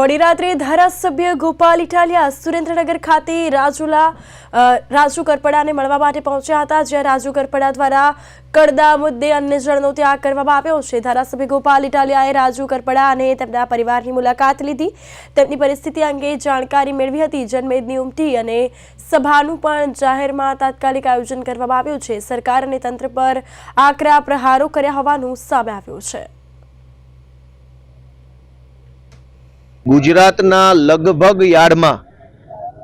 મોડી રાત્રે ધારાસભ્ય ગોપાલ ઇટાલિયા સુરેન્દ્રનગર ખાતે રાજુલા રાજુ કરપડાને મળવા માટે પહોંચ્યા હતા, જ્યાં રાજુ કરપડા દ્વારા કડદા મુદ્દે અન્ય જણનો ત્યાગ કરવામાં આવ્યો છે. ધારાસભ્ય ગોપાલ ઇટાલિયાએ રાજુ કરપડા અને તેમના પરિવારની મુલાકાત લીધી. તેમની પરિસ્થિતિ અંગે જાણકારી મેળવી હતી. જનમેદની ઉમટી અને સભાનું પણ જાહેરમાં તાત્કાલિક આયોજન કરવામાં આવ્યું છે. સરકાર અને તંત્ર પર આકરા પ્રહારો કર્યા હોવાનું સામે આવ્યું છે. ગુજરાતના લગભગ યાર્ડમાં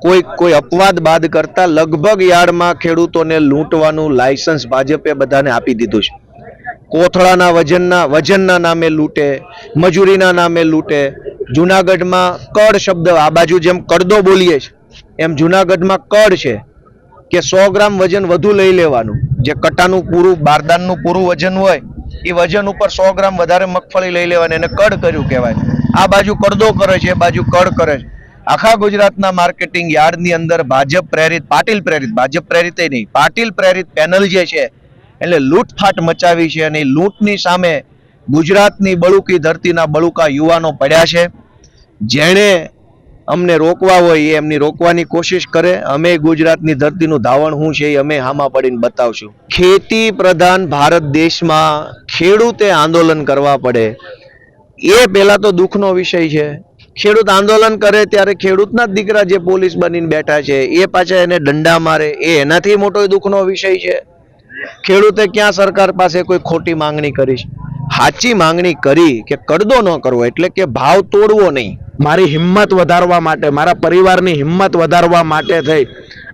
કોઈ કોઈ અપવાદ બાદ કરતા લગભગ યાર્ડમાં ખેડૂતોને લૂંટવાનું લાયસન્સ ભાજપે બધાને આપી દીધું છે. કોથળાના વજનના વજનના નામે લૂંટે, મજૂરીના નામે લૂંટે, જુનાગઢમાં કડ શબ્દ આ બાજુ જેમ કડદો બોલીએ છે, એમ જુનાગઢમાં કડ છે કે સો ગ્રામ વજન વધુ લઈ લેવાનું. જે કટાનું પૂરું, બારદાનનું પૂરું વજન હોય, એ વજન ઉપર સો ગ્રામ વધારે મગફળી લઈ લેવાની એને કડ કર્યું કહેવાય. આ બાજુ કડદો કરે છે, એ બાજુ કડ કરે છે. આખા ગુજરાતના માર્કેટિંગ યાર્ડની અંદર ભાજપ પ્રેરિત, પાટીલ પ્રેરિત, ભાજપ પ્રેરિત નહીં, પાટીલ પ્રેરિત પેનલ જે છે, એટલે લૂંટફાટ મચાવી છે અને લૂંટની સામે ગુજરાતની બળુકી ધરતીના બળુકા યુવાનો પડ્યા છે. જેણે અમને રોકવા હોય એ એમની રોકવાની કોશિશ કરે. અમે ગુજરાતની ધરતીનું ધાવણ શું છે એ અમે હામાં પડીને બતાવશું. ખેતી પ્રધાન ભારત દેશમાં ખેડૂતે આંદોલન કરવા પડે. એ પહેલા તો દુઃખનો વિષય છે. ખેડૂત આંદોલન કરે ત્યારે ખેડૂતના જ દીકરા જે પોલીસ બનીને બેઠા છે, એ પાછા એને દંડા મારે, એ એનાથી મોટો દુઃખનો વિષય છે. ખેડૂતે ક્યાં સરકાર પાસે કોઈ ખોટી માંગણી કરી સાચી માંગણી કરી કે કડદો ન કરવો, એટલે કે ભાવ તોડવો નહીં. મારી હિંમત વધારવા માટે, મારા પરિવારની હિંમત વધારવા માટે થઈ.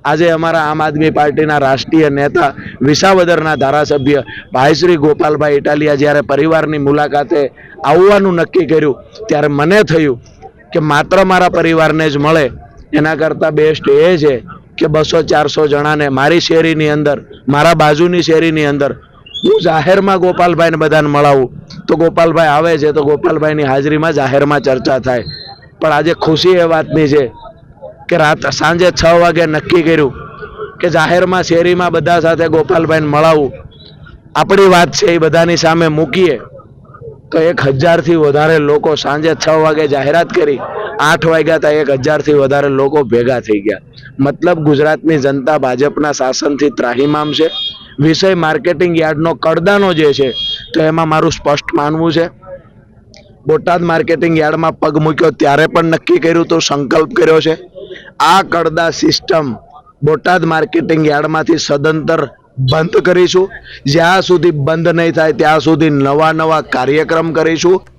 આજે અમારા આમ આદમી પાર્ટીના રાષ્ટ્રીય નેતા વિસાવદરના ધારાસભ્ય ભાઈ શ્રી ગોપાલભાઈ ઇટાલિયા જ્યારે પરિવારની મુલાકાતે આવવાનું નક્કી કર્યું, ત્યારે મને થયું કે માત્ર મારા પરિવારને જ મળે. એના કરતાં બેસ્ટ એ છે કે બસો ચારસો જણાને મારી શેરીની અંદર, મારા બાજુની શેરીની અંદર હું જાહેરમાં ગોપાલભાઈને બધાને મળાવું. તો ગોપાલભાઈ આવે છે, તો ગોપાલભાઈની હાજરીમાં જાહેરમાં ચર્ચા થાય. પણ આજે ખુશી એ વાતની છે કે રાત સાંજે છ વાગે નક્કી કર્યું કે જાહેરમાં, શેરીમાં બધા સાથે ગોપાલભાઈને મળાવું. આપણી વાત છે એ બધાની સામે મૂકીએ. તો એક હજારથી વધારે લોકો સાંજે છ વાગે જાહેરાત કરી, આઠ વાગ્યા તા એક હજારથી વધારે લોકો ભેગા થઈ ગયા. મતલબ ગુજરાતની જનતા ભાજપના શાસનથી ત્રાહિમામ છે. વિષય માર્કેટિંગ યાર્ડનો કડદાનો જે છે, તો એમાં મારું સ્પષ્ટ માનવું છે. બોટાદ માર્કેટિંગ યાર્ડમાં પગ મૂક્યો ત્યારે પણ નક્કી કર્યું તો સંકલ્પ કર્યો છે. આ કડદા સિસ્ટમ બોટાદ માર્કેટિંગ યાર્ડમાંથી સદંતર બંધ કરીશું. જ્યાં સુધી બંધ નહીં થાય ત્યાં સુધી નવા નવા કાર્યક્રમ કરીશું.